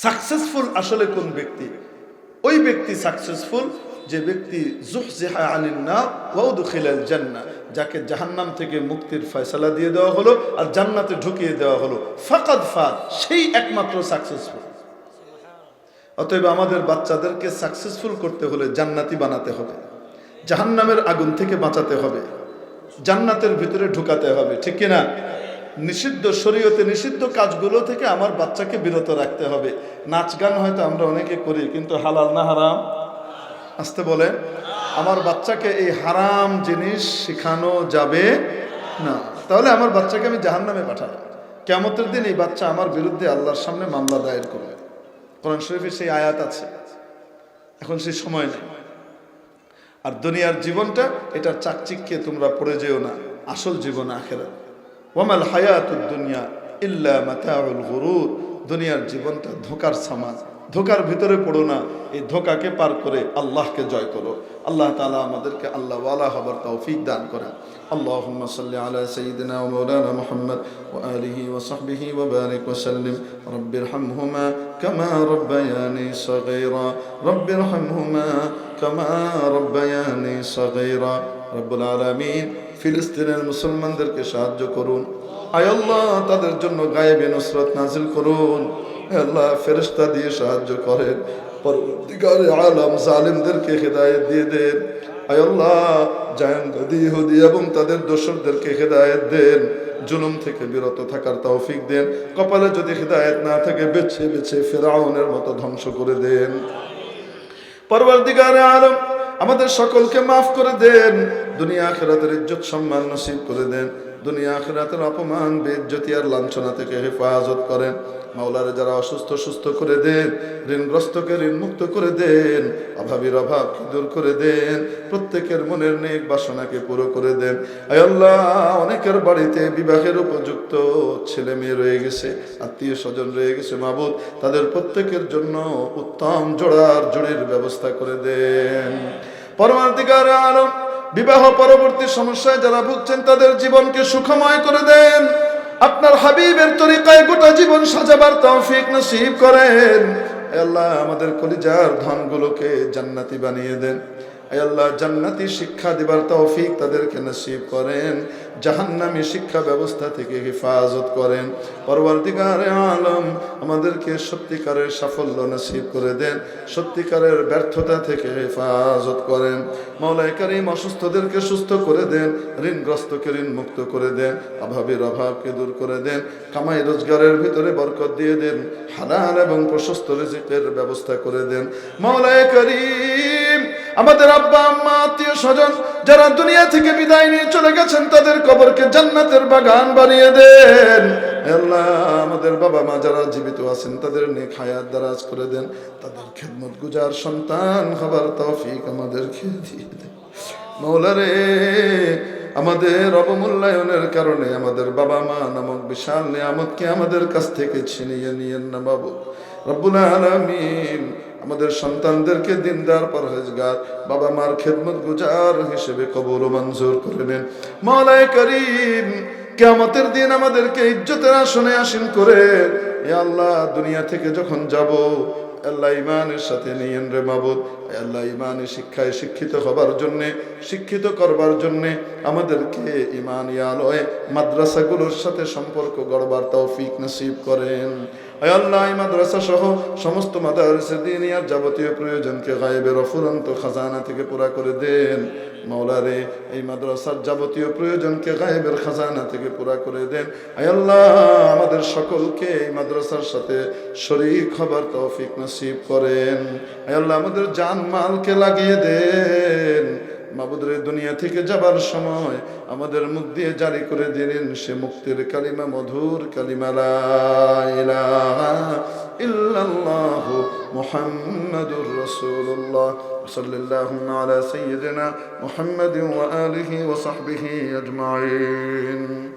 Successful আসলে কোন ব্যক্তি? ওই ব্যক্তি সাকসেসফুল যে ব্যক্তি জুহজিহা আলিন না ওয়াউদুখিলাল জান্নাহ, যাকে জাহান্নাম থেকে মুক্তির ফয়সালা দিয়ে দেওয়া হলো আর জান্নাতে ঢুকিয়ে দেওয়া হলো। ফাকাদ ফাদ, সেই একমাত্র সাকসেসফুল অতএব আমাদের বাচ্চাদেরকে সাকসেসফুল করতে হলে জান্নাতি বানাতে হবে। জাহান্নামের আগুন থেকে বাঁচাতে হবে। জান্নাতের ভিতরে ঢুকাতে হবে, ঠিক কিনা? নিষিদ্ধ শরীয়তে নিষিদ্ধ কাজগুলো থেকে আমার বাচ্চাকে বিরত রাখতে হবে। নাচ গান হয়তো আমরা অনেকে করি, কিন্তু হালাল না হারাম? আসতে বলে আমার বাচ্চাকে এই হারাম জিনিস শেখানো যাবে না। তাহলে আমার বাচ্চাকে আমি জাহান্নামে পাঠাবো। কেমতের দিন এই বাচ্চা আমার বিরুদ্ধে আল্লাহর সামনে মামলা দায়ের করবে। কোরআন শরীফের সেই আয়াত আছে। এখন সেই সময় নেই। আর দুনিয়ার জীবনটা এটার চাকচিক্যে তোমরা পড়ে যেও না। আসল জীবন আখেরা ওয়ামাল হায়াতুদ দুনিয়া ইল্লা মাতাউল গুরুর দুনিয়ার জীবনটা ধোকার সামান ধোকার ভিতরে পড়ো না এই ধোকাকে পার করে আল্লাহকে জয় করো আল্লাহ তাআলা আমাদেরকে আল্লাহ ওয়ালা হবার তৌফিক দান করেন اللهم صل على سيدنا ومولانا محمد وآله وصحبه وبارك وسلم رب ارحمهما كما ربياني صغيرا رب ارحمهما كما ربياني صغيرا رب العالمين ফিলিস্তিনের মুসলমানদেরকে সাহায্য করুন। আল্লাহ, তাদের জন্য গায়েবে নসরত নাজিল করুন। আল্লাহ, ফেরেশতা দিয়ে সাহায্য করেন। পরবর্তীকারে আলম জালিমদেরকে হেদায়েত দিয়ে দেন। আল্লাহ জায়নবাদী ইহুদি এবং তাদের দোসরদেরকে হেদায়েত দেন। জুলুম থেকে বিরত থাকার তৌফিক দেন। কপালে যদি হেদায়েত না থাকে, বেছে বেছে ফেরাউনের মতো ধ্বংস করে দেন। পরবর্তীকারে আলম আমাদের সকলকে মাফ করে দেন। দুনিয়া আখেরাতের ইজ্জত, সম্মান নসিব করে দেন। দুনিয়া আখেরাতের অপমান বেজ্জতি আর লাঞ্ছনা থেকে হেফাজত করেন। মাওলারে যারা অসুস্থ, সুস্থ করে দেন। ঋণগ্রস্তকে ঋণ মুক্ত করে দেন। অভাবীর অভাব দূর করে দেন? প্রত্যেকের মনের নেক বাসনাকে পুরো করে দেন। আল্লাহ, অনেকের বাড়িতে বিবাহের উপযুক্ত ছেলে মেয়ে রয়ে গেছে, আত্মীয় স্বজন রয়ে গেছে, মাবুদ। তাদের প্রত্যেকের জন্য উত্তম জোড়ার জুড়ির ব্যবস্থা করে দেন। পরমাধিকার আলম, বিবাহ পরবর্তী সমস্যায় যারা ভুগছেন, তাদের জীবনকে সুখময় করে দেন। আপনার হাবিবের তরিকায় গোটা জীবন সাজাবার তৌফিক নসিব করেন। আল্লাহ আমাদের কলিজার ধনগুলোকে জান্নাতি বানিয়ে দেন। আল্লাহ, জান্নাতি শিক্ষা দিবার তৌফিক তাদেরকে নসিব করেন, জাহান্নামী শিক্ষা ব্যবস্থা থেকে হেফাজত করেন। পরবর্তীকারে আলম আমাদেরকে সত্যিকারের সাফল্য নসিব করে দেন, সত্যিকারের ব্যর্থতা থেকে হেফাজত করেন। মৌলাই করিম অসুস্থদেরকে সুস্থ করে দেন, ঋণগ্রস্তকে ঋণ মুক্ত করে দেন অভাবের অভাবকে দূর করে দেন, কামাই রোজগারের ভিতরে বরকত দিয়ে দেন, হালাল এবং প্রশস্ত রিজিকের ব্যবস্থা করে দেন। করিম আমাদের আব্বা, আম্মা, আত্মীয় স্বজন যারা দুনিয়া থেকে বিদায় নিয়ে চলে গেছেন, তাদের কবরকে জান্নাতের বাগান বানিয়ে দেন। আল্লাহ, আমাদের বাবা মা যারা জীবিত আছেন, তাদের নেক হায়াত দারাজ করে দেন। তাদের খেদমত গুজার সন্তান হবার তৌফিক আমাদেরকে দিয়ে দেন। মৌলারে, আমাদের অবমূল্যায়নের কারণে আমাদের বাবা মা নামক বিশাল নিয়ামতকে আমাদের কাছ থেকে ছিনিয়ে নিয়েন না বাবু। রব্বুল আলামিন আমাদের সন্তানদেরকে দিনদার পরহেজগার, বাবা মার খেদমত গুজার হিসেবে কবর মঞ্জুর করে নেন। মালায় করিম কেমতের দিন আমাদেরকে ইজ্জতের আসনে আসীন করে আল্লাহ দুনিয়া থেকে যখন যাব আল্লাহ ইমানের সাথে নিয়েন রে মাবুদ। আল্লাহ ইমানের শিক্ষায় শিক্ষিত হবার জন্যে, শিক্ষিত করবার জন্যে আমাদেরকে ইমান আলোয় মাদ্রাসাগুলোর সাথে সম্পর্ক গড়বার তৌফিক নসিব করেন। আল্লাহ মাদ্রাসা সহ সমস্ত মাদারসে আর যাবতীয় প্রয়োজনকে গায়েবের অফুরন্ত খাজানা থেকে পুরা করে দেন। মাওলারে এই মাদ্রাসার যাবতীয় প্রয়োজনকে গায়েবের খাজানা থেকে পুরা করে দেন। আল্লাহ, আমাদের সকলকে এই মাদ্রাসার সাথে শরীর হবার তৌফিক নসিব করেন। আল্লাহ, আমাদের জান মালকে লাগিয়ে দেন। মাবুদের দুনিয়া থেকে যাবার সময় আমাদের মুখ দিয়ে জারি করে দিলেন সে মুক্তির কালিমা মধুর কালিমালা ইল্লাল্লাহ মুহাম্মাদুর রাসূলুল্লাহ। সাল্লাল্লাহু আলা সাইয়্যিদিনা মুহাম্মাদিন ওয়া আলিহি ওয়া সাহবিহি আজমাইন।